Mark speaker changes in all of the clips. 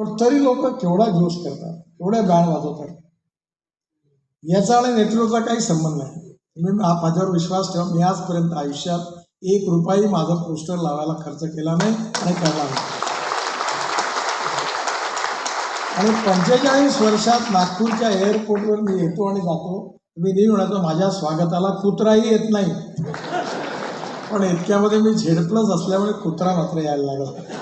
Speaker 1: पण तरी लोक केवढा जोश करतात केवढ्या गाण वाजवतात. याचा आणि नेतृत्वाचा काही संबंध नाही. तुम्ही माझ्यावर विश्वास ठेवा. मी आजपर्यंत आयुष्यात एक रुपयाही माझं पोस्टर लावायला खर्च केला नाही आणि करणार नाही. आणि पंचेचाळीस वर्षात नागपूरच्या एअरपोर्टवर मी येतो आणि जातो. मी नाही म्हणायचो माझ्या स्वागताला कुत्राही येत नाही. पण इतक्यामध्ये मी झेडपलंच असल्यामुळे कुत्रा मात्र यायला लागला.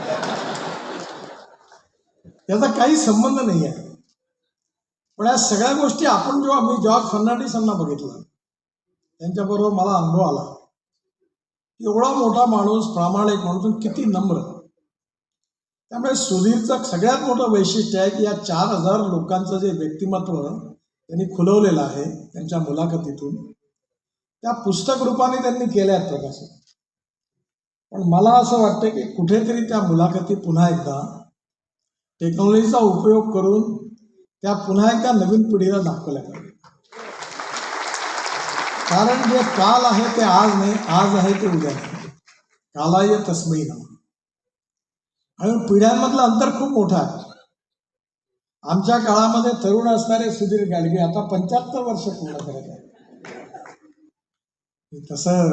Speaker 1: याचा काही संबंध नाही आहे पण या सगळ्या गोष्टी आपण जेव्हा मी जॉर्ज फर्नांडिसांना बघितलं त्यांच्याबरोबर मला अनुभव आला. एवढा मोठा माणूस प्रामाणिक माणूस किती नम्र. त्यामुळे सुधीरचं सगळ्यात मोठं वैशिष्ट्य आहे की या चार हजार लोकांचं जे व्यक्तिमत्व त्यांनी खुलवलेलं आहे त्यांच्या मुलाखतीतून त्या पुस्तक रूपाने त्यांनी केल्या आहेत प्रकाशित पण मला असं वाटतं की कुठेतरी त्या मुलाखती पुन्हा एकदा टेक्नॉलॉजीचा उपयोग करून त्या पुन्हा एका नवीन पिढीला दाखवल्या. पाहिजे कारण जे काल आहे ते आज नाही आज आहे ते उद्या नाही. कालाय तस्मै ना आणि पिढ्यांमधलं अंतर खूप मोठं आहे. आमच्या काळामध्ये तरुण असणारे सुधीर गाडगे आता पंच्याहत्तर वर्ष पूर्ण करत आहे तसं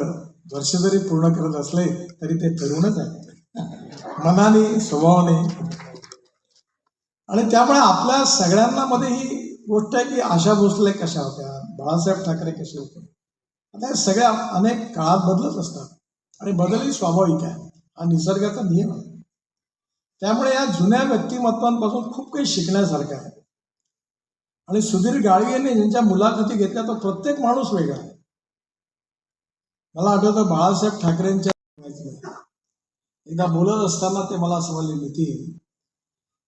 Speaker 1: वर्ष जरी पूर्ण करत असले तरी ते तरुणच आहे मनाने स्वभावाने आणि त्यामुळे आपल्या सगळ्यांना मध्ये ही गोष्ट आहे की आशा भोसले कशा होत्या बाळासाहेब ठाकरे कसे होते? आता हे सगळ्या अनेक काळात बदलत असतात आणि बदल ही स्वाभाविक आहे. हा निसर्गाचा नियम आहे. त्यामुळे या जुन्या व्यक्तिमत्वांपासून खूप काही शिकण्यासारखं आहे. आणि सुधीर गाळगेने ज्यांच्या मुलाखती घेतल्या तो प्रत्येक माणूस वेगळा आहे. मला आठवतं बाळासाहेब ठाकरेंच्या एकदा बोलत असताना ते मला असं म्हणले नितीन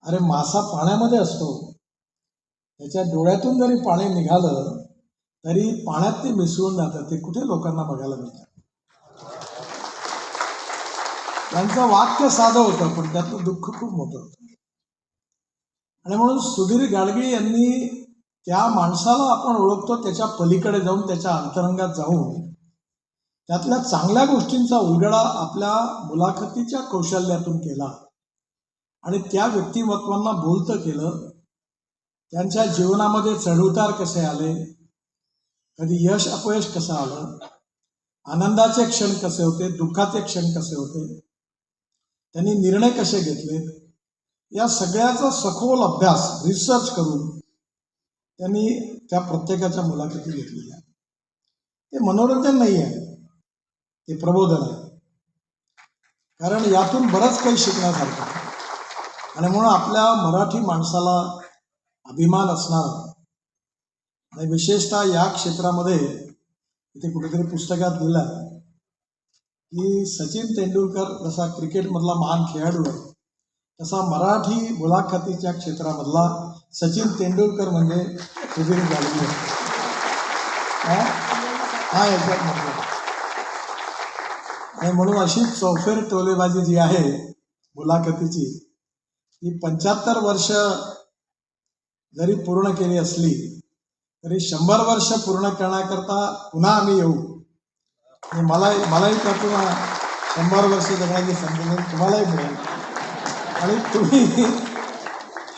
Speaker 1: अरे मासा पाण्यामध्ये असतो. त्याच्या डोळ्यातून जरी पाणी निघालं तरी पाण्यात ते मिसळून जातं ते कुठे लोकांना बघायला मिळतं? त्यांचं वाक्य साधं होतं पण त्यातलं दुःख खूप मोठं होतं. आणि म्हणून सुधीर गाडगे यांनी त्या माणसाला आपण ओळखतो त्याच्या पलीकडे जाऊन त्याच्या अंतरंगात जाऊन त्यातल्या चांगल्या गोष्टींचा उलगडा आपल्या मुलाखतीच्या कौशल्यातून केला. आणि त्या व्यक्तिमत्वांना बोलतं केलं त्यांच्या जीवनामध्ये चढउतार कसे आले कधी यश अपयश कसं आलं आनंदाचे क्षण कसे होते दुःखाचे क्षण कसे होते त्यांनी निर्णय कसे घेतले या सगळ्याचा सखोल अभ्यास रिसर्च करून त्यांनी त्या प्रत्येकाच्या मुलाखती घेतलेल्या. ते मनोरंजन नाही आहे ते प्रबोधन आहे. कारण यातून बरंच काही शिकण्यासारखं आणि म्हणून आपल्या मराठी माणसाला अभिमान असणार. आणि विशेषतः या क्षेत्रामध्ये इथे कुठेतरी पुस्तकात लिहिलं की सचिन तेंडुलकर जसा क्रिकेटमधला महान खेळाडू आहे तसा मराठी मुलाखतीच्या क्षेत्रामधला सचिन तेंडुलकर म्हणजे सुधीर गाडगी हा? याच्यात म्हटलं आणि म्हणून अशी चौफेर टोलेबाजी जी आहे मुलाखतीची ही पंच्याहत्तर वर्ष जरी पूर्ण केली असली तरी शंभर वर्ष पूर्ण करण्याकरता पुन्हा आम्ही येऊ. आणि मला मलाही त्यातून शंभर वर्ष जगण्याची संधी मिळेल तुम्हालाही मिळेल. आणि तुम्ही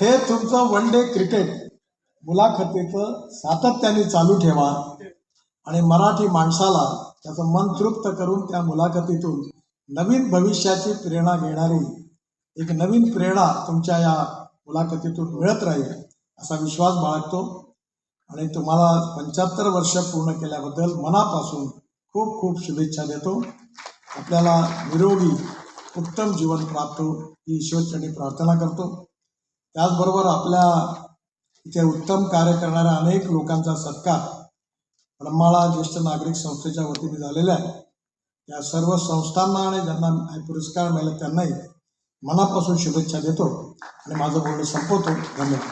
Speaker 1: हे तुमचं वन डे क्रिकेट मुलाखतीचं सातत्याने चालू ठेवा आणि मराठी माणसाला त्याचं मन तृप्त करून त्या मुलाखतीतून नवीन भविष्याची प्रेरणा घेणारी एक नवीन प्रेरणा तुमच्या या मुलाखतीतून मिळत राहील असा विश्वास बाळगतो. आणि तुम्हाला पंच्याहत्तर वर्ष पूर्ण केल्याबद्दल मनापासून खूप खूप शुभेच्छा देतो. आपल्याला निरोगी उत्तम जीवन प्राप्त ही ईश्वरचरणी प्रार्थना करतो. त्याचबरोबर आपल्या इथे उत्तम कार्य करणाऱ्या अनेक लोकांचा सत्कार ब्रह्माळा ज्येष्ठ नागरिक संस्थेच्या वतीने झालेला आहे. या सर्व संस्थांना आणि ज्यांना पुरस्कार मिळाला त्यांनाही मनापासून शुभेच्छा देतो आणि माझं बोलणं संपवतो. धन्यवाद.